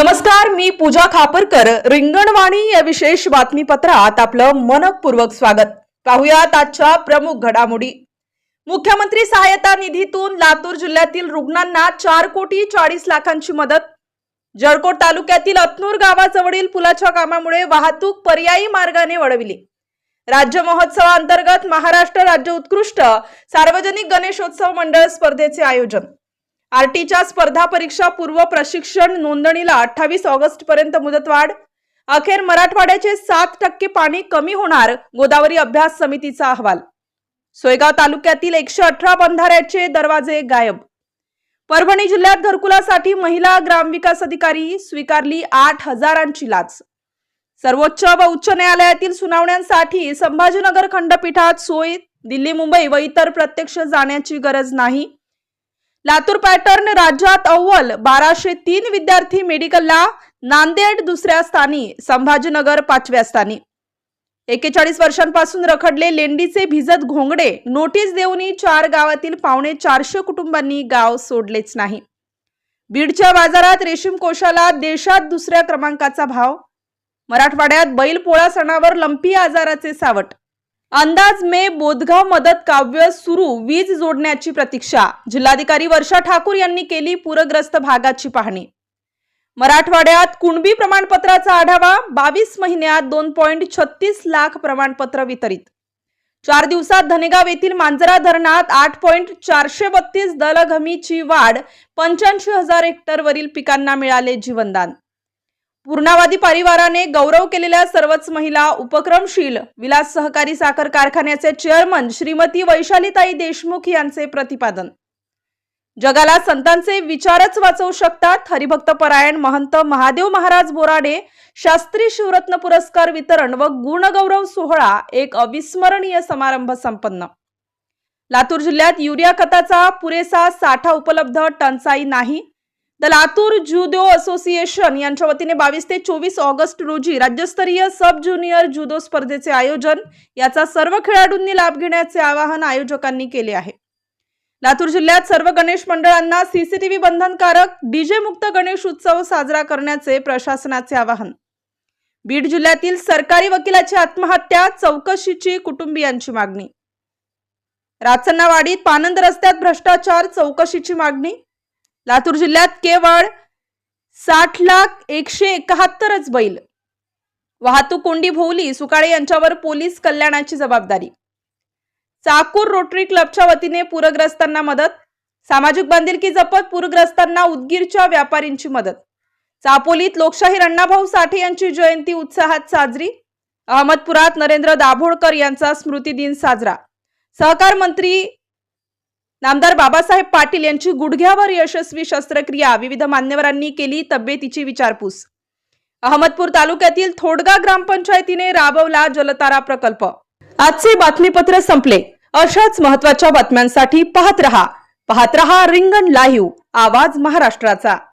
नमस्कार मी पूजा खापरकर. रिंगणवाणी या विशेष बातमीपत्रात आपलं मनपूर्वक स्वागत. पाहुयात आजच्या प्रमुख घडामोडी. मुख्यमंत्री सहायता निधीतून लातूर जिल्ह्यातील रुग्णांना चार कोटी चाळीस लाखांची मदत. जळकोट तालुक्यातील अतनूर गावाजवळील पुलाच्या कामामुळे वाहतूक पर्यायी मार्गाने वळविली. राज्य महोत्सवाअंतर्गत महाराष्ट्र राज्य उत्कृष्ट सार्वजनिक गणेशोत्सव मंडळ स्पर्धेचे आयोजन. आरटीच्या स्पर्धा परीक्षा पूर्व प्रशिक्षण नोंदणीला अठ्ठावीस ऑगस्ट पर्यंत मुदतवाढ. अखेर मराठवाड्याचे सात टक्के पाणी कमी होणार गोदावरी अभ्यास समितीचा अहवाल. सोयगाव तालुक्यातील एकशे अठरा बंधाऱ्याचे दरवाजे गायब. परभणी जिल्ह्यात घरकुलासाठी महिला ग्रामविकास अधिकारी स्वीकारली आठ हजारांची लाच. सर्वोच्च व उच्च न्यायालयातील सुनावण्यांसाठी संभाजीनगर खंडपीठात सोय दिल्ली मुंबई व इतर प्रत्यक्ष जाण्याची गरज नाही. लातूर पॅटर्न राज्यात अव्वल बाराशे तीन विद्यार्थी मेडिकलला नांदेड दुसऱ्या स्थानी संभाजीनगर पाचव्या स्थानी. एकेचाळीस वर्षांपासून रखडले लेंडीचे भिजत घोंगडे नोटीस देऊनही चार गावातील पावणे चारशे कुटुंबांनी गाव सोडलेच नाही. बीडच्या बाजारात रेशीम कोशाला देशात दुसऱ्या क्रमांकाचा भाव. मराठवाड्यात बैलपोळा सणावर लंपी आजाराचे सावट. अंदाज मे बोधगाव मदत काव्य सुरू वीज जोडण्याची प्रतीक्षा. जिल्हाधिकारी वर्षा ठाकूर यांनी केली पूरग्रस्त भागाची पाहणी. मराठवाड्यात कुणबी प्रमाणपत्राचा आढावा बावीस महिन्यात दोन पॉईंट छत्तीस लाख प्रमाणपत्र वितरित. चार दिवसात धनेगाव येथील मांजरा धरणात आठ पॉईंट चारशे बत्तीस दलघमीची वाढ पंच्याऐंशी हजार हेक्टरवरील पिकांना मिळाले जीवनदान. पूर्णावादी परिवाराने गौरव केलेल्या सर्वच महिला उपक्रमशील विलास सहकारी साखर कारखान्याचे चेअरमन श्रीमती वैशालीताई देशमुख यांचे प्रतिपादन. जगाला संतांचे विचारच वाचवू शकतात हरिभक्त परायण महंत महादेव महाराज बोराडे. शास्त्री शिवरत्न पुरस्कार वितरण व गुणगौरव सोहळा एक अविस्मरणीय समारंभ संपन्न. लातूर जिल्ह्यात युरिया खताचा पुरेसा साठा उपलब्ध टंचाई नाही. द लातूर जुदो असोसिएशन यांच्या वतीने बावीस ते चोवीस ऑगस्ट रोजी राज्यस्तरीय सब ज्युनियर जुदो स्पर्धेचे आयोजन याचा सर्व खेळाडूंनी लाभ घेण्याचे आवाहन आयोजकांनी केले आहे. लातूर जिल्ह्यात सर्व गणेश मंडळांना सीसीटीव्ही बंधनकारक डीजे मुक्त गणेश उत्सव साजरा करण्याचे प्रशासनाचे आवाहन. बीड जिल्ह्यातील सरकारी वकिलाची आत्महत्या चौकशीची कुटुंबियांची मागणी. राचन्नावाडीत पानंद रस्त्यात भ्रष्टाचार चौकशीची मागणी लातूर जिल्ह्यात केवळ साठ लाख एकशे एकाहत्तरच बैल. वाहतूक कोंडी भोवली सुकाळे यांच्यावर पोलीस कल्याणाची जबाबदारी. चाकूर रोटरी क्लबच्या वतीने पूरग्रस्तांना मदत. सामाजिक बांधिलकी जपत पूरग्रस्तांना उदगीरच्या व्यापारींची मदत. चापोलीत लोकशाहीर अण्णाभाऊ साठे यांची जयंती उत्साहात साजरी. अहमदपुरात नरेंद्र दाभोळकर यांचा स्मृती दिन साजरा. सहकार मंत्री नामदार बाबासाहेब पाटील यांची गुडघ्यावर यशस्वी शस्त्रक्रिया. विविध मान्यवरांनी केली तब्येतीची विचारपूस. अहमदपूर तालुक्यातील थोडगा ग्रामपंचायतीने राबवला जलतारा प्रकल्प. आजचे बातमीपत्र संपले. अशाच महत्त्वाच्या बातम्यांसाठी पाहत रहा. पाहत रहा रिंगण लाईव्ह आवाज महाराष्ट्राचा.